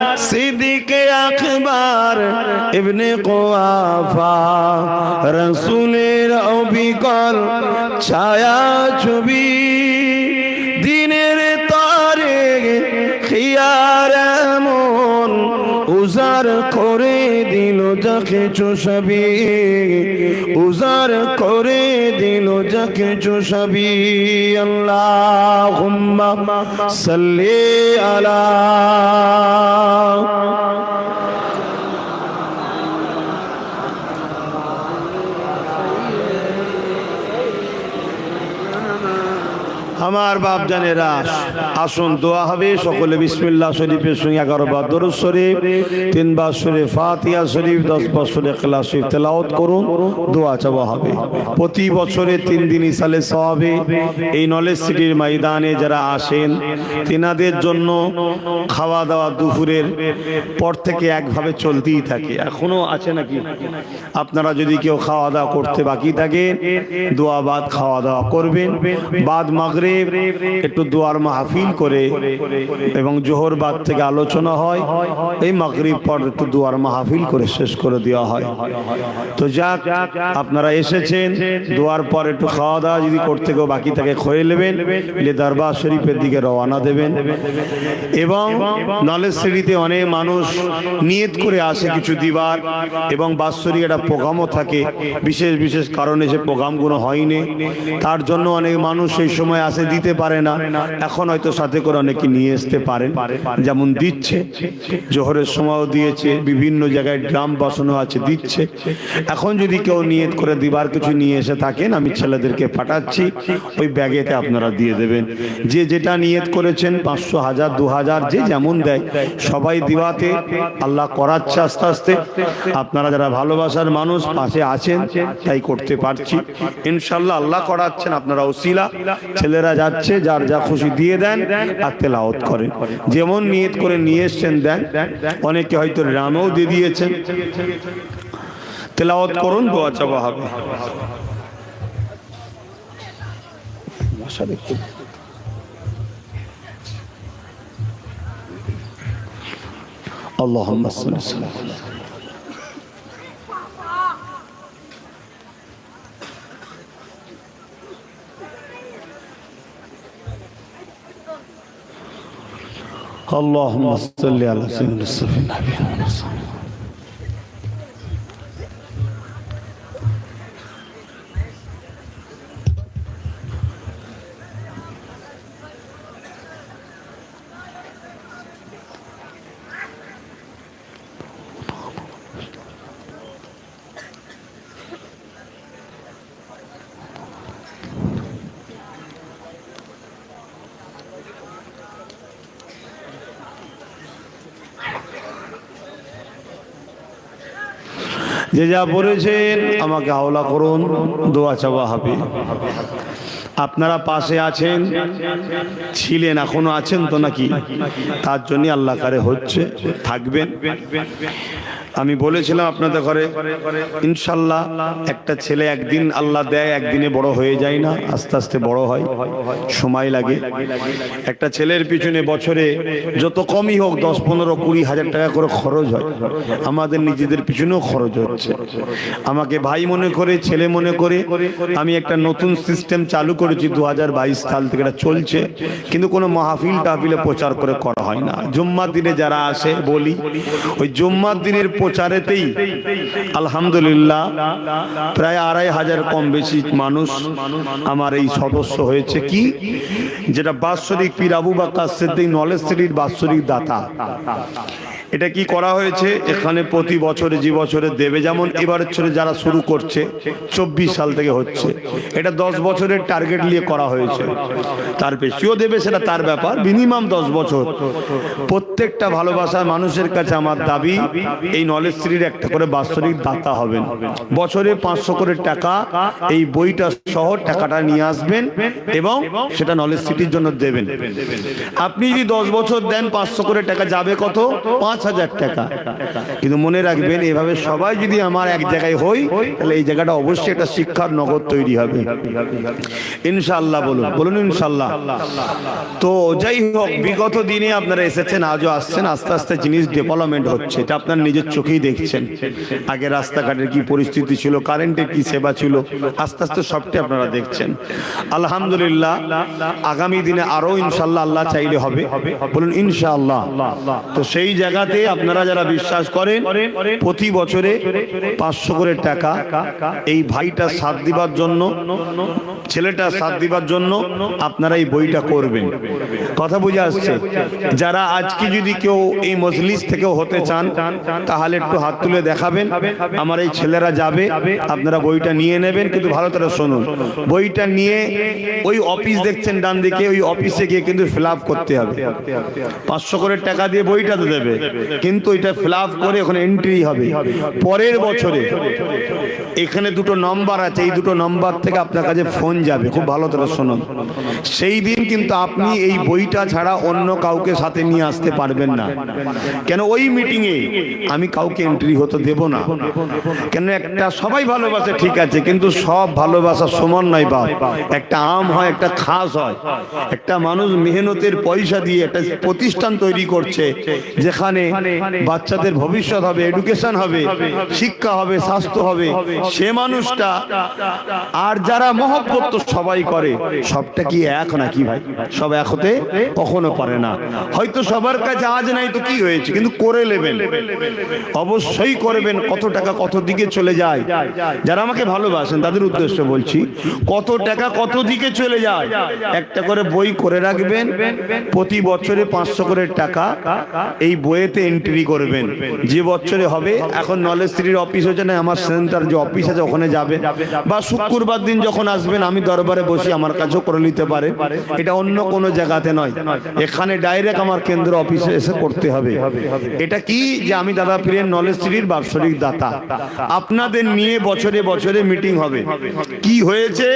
সিদ্দিকে আকবর ইবনে কোয়াফা রসুলের অবিকল ছায়া ছবি উজার করে দিল যাকে চুষবি উজার করে দিল যাকে চুষবি আল্লাহ সাল্লি আলা আমার বাপ জানেরা, আসুন দোয়া হবে, সকলে বিসমিল্লাহ শরীফের সঙ্গে এগারো বার দরুদ শরীফ তিনবার শরীফ ফাতিয়া শরীফ, দশ বছরে খেলা শরীফ তেলাওত করুন, দোয়া চাওয়া হবে। প্রতি বছরে তিন দিন ইসালে সবে এই নলেজ সিটির ময়দানে যারা আসেন, তেনাদের জন্য খাওয়া দাওয়া দুপুরের পর থেকে একভাবে চলতেই থাকে। এখনও আছে নাকি? আপনারা যদি কেউ খাওয়া দাওয়া করতে বাকি থাকে, দোয়া বাদ খাওয়া দাওয়া করবেন। বাদ মাগরে একটু দোয়ার মাহফিল করে এবং জোহর বাদ থেকে আলোচনা হয়। এই মাগরিব পর একটু দোয়ার মাহফিল করে শেষ করে দেওয়া হয়। তো যাক, আপনারা এসেছেন। দোয়ার পর একটু খাওয়া দাওয়া যদি করতে কেউ বাকি থাকে খয়ে নেবেন লে দরবার শরীফের দিকে রওনা দেবেন। এবং নলেজ সিটিতে অনেক মানুষ নিয়ত করে আসে কিছু দিবার এবং বাৎসরিক একটা প্রোগ্রামও থাকে। বিশেষ বিশেষ কারণে সে প্রোগ্রামগুলো হয়নি। তার জন্য অনেক মানুষ সেই সময় আসে দিতে পারে না। এখন হয়তো সাথে করে অনেকে নিয়ে আসতে পারেন। যেমন দিচ্ছে, জোহরের সময়ও দিয়েছে, বিভিন্ন জায়গায় ড্রাম বসানো আছে, দিচ্ছে। এখন যদি কেউ নিয়ত করে দিবার কিছু নিয়ে এসে থাকেন, আমি ছেলেদেরকে পাঠাচ্ছি, ওই ব্যাগেতে আপনারা দিয়ে দেবেন। যে যেটা নিয়ত করেছেন, পাঁচশো হাজার, দু হাজার, যে যেমন দেয়, সবাই দিওয়াতে আল্লাহ করাচ্ছে আস্তে আস্তে। আপনারা যারা ভালোবাসার মানুষ, পাশে আছেন, তাই করতে পারছি। ইনশাল্লাহ আল্লাহ করাচ্ছেন, আপনারা ওসিলা। ছেলেরা যাচ্ছে যার যা খুশি দিয়ে দেন আর তেলাওত করেন যেমন নিয়ত করে নিয়ে এসছেন দেন অনেকে হয়তো রামেও দিয়ে দিয়েছেন তেলাওত করুন দোয়া চাওয়া হবে اللهم صل وسلم اللهم صل على سيدنا السفينة نبينا যে যা বলেছেন, আমাকে হাওলা করুন, দোয়া চাওয়া হবে। আপনারা পাশে আছেন, ছিলেন, এখনও আছেন তো নাকি? তার জন্য আল্লাহ কারে হচ্ছে, থাকবেন। আমি বলেছিলাম আপনাদের ঘরে, ইনশাল্লাহ একটা ছেলে একদিন আল্লাহ দেয়, একদিনে বড় হয়ে যায় না, আস্তে আস্তে বড় হয়, সময় লাগে। একটা ছেলের পিছনে বছরে যত কমই হোক দশ, পনেরো, কুড়ি হাজার টাকা করে খরচ হয়, আমাদের নিজেদের পিছনেও খরচ হচ্ছে। আমাকে ভাই মনে করে, ছেলে মনে করে, আমি একটা নতুন সিস্টেম চালু করেছি দু হাজার বাইশ সাল থেকে, এটা চলছে, কিন্তু কোনো মাহফিল টাহফিলে প্রচার করে করা হয় না। জুম্মার দিনে যারা আসে, বলি, ওই জুম্মার দিনের প্রচারেতেই আলহামদুলিল্লাহ প্রায় আড়াই হাজার কম বেশি মানুষ আমার এই সদস্য হয়েছে। কি? যেটা বাৎসরিক পীর আবু বাক্কা নলেজ সিটির বাৎসরিক দাতা। এটা কি করা হয়েছে? এখানে প্রতি বছরে, যে বছরে দেবে, যেমন এবারের ছেলে যারা শুরু করছে, চব্বিশ সাল থেকে হচ্ছে। এটা দশ বছরের টার্গেট নিয়ে করা হয়েছে। তার বেশিও দেবে, সেটা তার ব্যাপার। মিনিমাম দশ বছর। প্রত্যেকটা ভালোবাসার মানুষের কাছে আমার দাবি, এই নলেজ স্ত্রীর একটা করে বাৎসরিক দাতা হবেন। বছরে পাঁচশো করে টাকা এই বইটা সহ টাকাটা নিয়ে আসবেন এবং সেটা নলেজ সিটির জন্য দেবেন। আপনি যদি দশ বছর দেন, পাঁচশো করে টাকা যাবে কত? পাঁচ হাজার টাকা। কিন্তু মনে রাখবেন, এভাবে সবাই যদি আমার এক জায়গায় হই, তাহলে এই জায়গাটা অবশ্যই একটা শিক্ষার নগদ তৈরি হবে। ইনশাল্লাহ বলুন বলুন ইনশাল্লাহ তো যাই হোক, বিগত দিনে আপনারা এসেছেন, আজও আসছেন, আস্তে আস্তে জিনিস ডেভেলপমেন্ট হচ্ছে। এটা আপনার নিজের চোখেই দেখছেন। আগে রাস্তাঘাটের কি পরিস্থিতি ছিল, কারেন্টের কি সেবা ছিল, আস্তে আস্তে সবটাই আপনারা দেখছেন। আলহামদুলিল্লাহ, আগামী দিনে আরও ইনশাল্লাহ আল্লাহ চাইলে হবে। বলুন, ইনশাআল্লাহ। তো সেই জায়গাতে আপনারা যারা বিশ্বাস করেন, প্রতি বছরে পাঁচশো করে টাকা এই ভাইটা সাথ দিবার জন্য, ছেলেটা সাথ দিবার জন্য আপনারা এই বইটা করবেন। কথা বুঝে আসছে? যারা আজকে যদি কেউ এই মজলিস থেকেও হতে চান তাহলে একটু হাত তুলে দেখাবেন। আমার এই ছেলেরা যাবে, আপনারা বইটা নিয়ে নেবেন, কিন্তু ভালো তারা শুনুন। বইটা নিয়ে ওই অফিস দেখছেন ডান দিকে, ওই অফিসে গিয়ে কিন্তু ফিল করতে হবে। পাঁচশো করে টাকা দিয়ে বইটা তো দেবে, কিন্তু এটা ফিল করে ওখানে এন্ট্রি হবে। পরের বছরে এখানে দুটো নম্বর আছে, এই দুটো নম্বর থেকে আপনার কাছে ফোন যাবে, খুব ভালো তারা শুনুন। সেই দিন কিন্তু আপনি এই বইটা ছাড়া অন্য কাউকে সাথে নিয়ে আসতে পারবেন না। কেন ওই মিটিংয়ে আমি কাউকে এন্ট্রি হতে দেব না। কেন একটা সবাই ভালোবাসে, ঠিক আছে, কিন্তু সব ভালোবাসা সমান নয় বাপ। একটা আম হয়, একটা খাস হয়। একটা মানুষ মেহনতের পয়সা দিয়ে একটা প্রতিষ্ঠান তৈরি করছে, যেখানে বাচ্চাদের ভবিষ্যৎ হবে এডুকেশন হবে, শিক্ষা হবে, স্বাস্থ্য হবে। সে মানুষটা আর যারা মহব্বত সবাই করে, সবটা কি এক নাকি ভাই? সব এক হতে কখনো পারে না। হয়তো সবার কাছে আজ নাই তো কি হয়েছে, কিন্তু করে নেবেন। অবশ্যই করবেন কত টাকা কত দিকে চলে যায়। যারা আমাকে ভালোবাসেন, তাদের উদ্দেশ্য বলছি, কত টাকা কত দিকে চলে যায়। একটা করে বই করে রাখবেন, প্রতি বছরে পাঁচশো করে টাকা এই বইয়েতে এন্ট্রি করবেন। যে বছরে হবে, এখন নলেজ স্ত্রীর অফিস হচ্ছে না, আমার সেন্টার যে অফিস আছে, ওখানে যাবে। বা শুক্রবার দিন যখন আসবেন, আমি দরবারে বসে আমার কাছেও করে নিতে পারে। এটা অন্য কোনো জায়গাতে নয়। এখানে ডাইরেক্ট আমার কেন্দ্র অফিসে এসে করতে হবে। এটা কি? যে আমি দাদা পীরের নলেজ স্ত্রীর বাৎসরিক দাতা। আপনাদের নিয়ে বছরে বছরে মিটিং হবে। কি হয়েছে?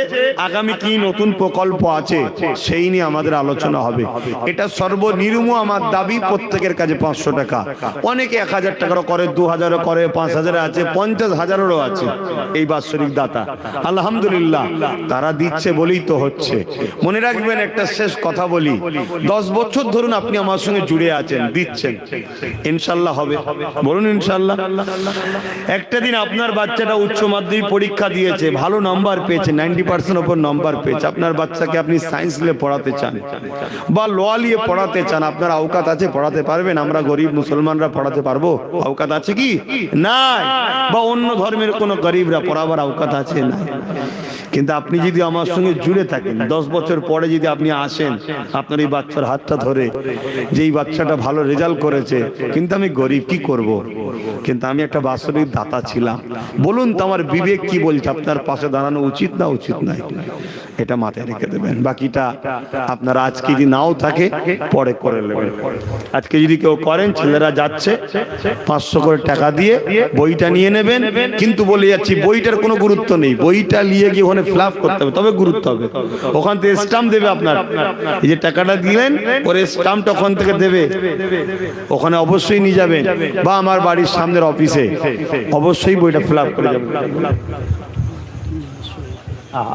আগামী কি নতুন প্রকল্প আছে? সেই নিয়ে আমাদের আলোচনা হবে। এটা সর্বনিম্ন আমার দাবি প্রত্যেকের কাছে পাঁচশো টাকা। অনেকে এক হাজার টাকারও করে, দু হাজারও করে, পাঁচ হাজার আছে, পঞ্চাশ হাজারেরও আছে এই বাৎসরিক দাতা। আলহামদুলিল্লাহ, তারা দিচ্ছে বলেই তো হচ্ছে। মনে রাখবেন, একটা শেষ কথা বলি। দশ বছর ধরুন আপনি আমার সঙ্গে জুড়ে আছেন, দিচ্ছেন। ইনশাল্লাহ হবে। বলুন ইনশাল্লাহ একটা দিন আপনার বাচ্চাটা উচ্চ মাধ্যমিক পরীক্ষা দিয়েছে, ভালো নাম্বার পেয়েছে, নাইনটি পার্সেন্ট ওপর নাম্বার পেয়েছে। আপনার বাচ্চাকে আপনি সায়েন্স নিয়ে পড়াতে চান বা ল নিয়ে পড়াতে চান, আপনার আওকাত আছে, পড়াতে পারবেন। আমরা গরিব মুসলমানরা পড়াতে পারব। আওকাত আছে কি? নাই। বা অন্য ধর্মের কোনো গরিবরা পড়াবার আওকাত আছে? না কিন্তু আপনি যদি আমার সঙ্গে জুড়ে থাকেন, দশ বছর পরে যদি আপনি আসেন, আপনার এই বাচ্চার হাতটা ধরে যে এই বাচ্চাটা ভালো রেজাল্ট করেছে, কিন্তু আমি গরিব, কি করব। কিন্তু আমি একটা বাৎসরিক দাতা ছিলাম। বলুন তো আমার বিবেক কি বলছে? আপনার পাশে দাঁড়ানো উচিত না উচিত নাই? এটা মাথায় রেখে দেবেন। বাকিটা আপনার আজকে যদি নাও থাকে পরে করে নেবেন। আজকে যদি কেউ করেন ছেলেরা যাচ্ছে পাঁচশো করে টাকা দিয়ে বইটা নিয়ে নেবেন। কিন্তু বলে যাচ্ছি বইটার কোনো গুরুত্ব নেই। বইটা নিয়ে গিয়ে ওখানে ফ্লাপ করতে হবে। তবে গুরুত্ব হবে। ওখান থেকে স্টাম্প দেবে আপনার। এই যে টাকাটা দিলেন পরে স্টাম্পটা ওখান থেকে দেবে। ওখানে অবশ্যই নিয়ে যাবেন। বা আমার বাড়ির সামনের অফিসে। অবশ্যই বইটা ফিল করে যাবেন।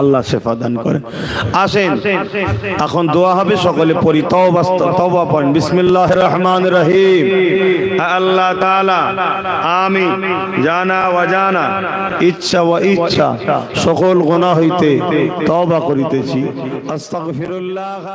আল্লাহ শেফা দান করেন। আসেন, এখন দোয়া হবে সকলে পড়ি, তওবা পড়েন। বিসমিল্লাহ রহমান রহিম। আল্লাহ তাআলা আমি জানা ওয়াজানা ইচ্ছা ওয়া ইচ্ছা, সকল গুনাহ হইতে তওবা করিতেছি। আস্তাগফিরুল্লাহ।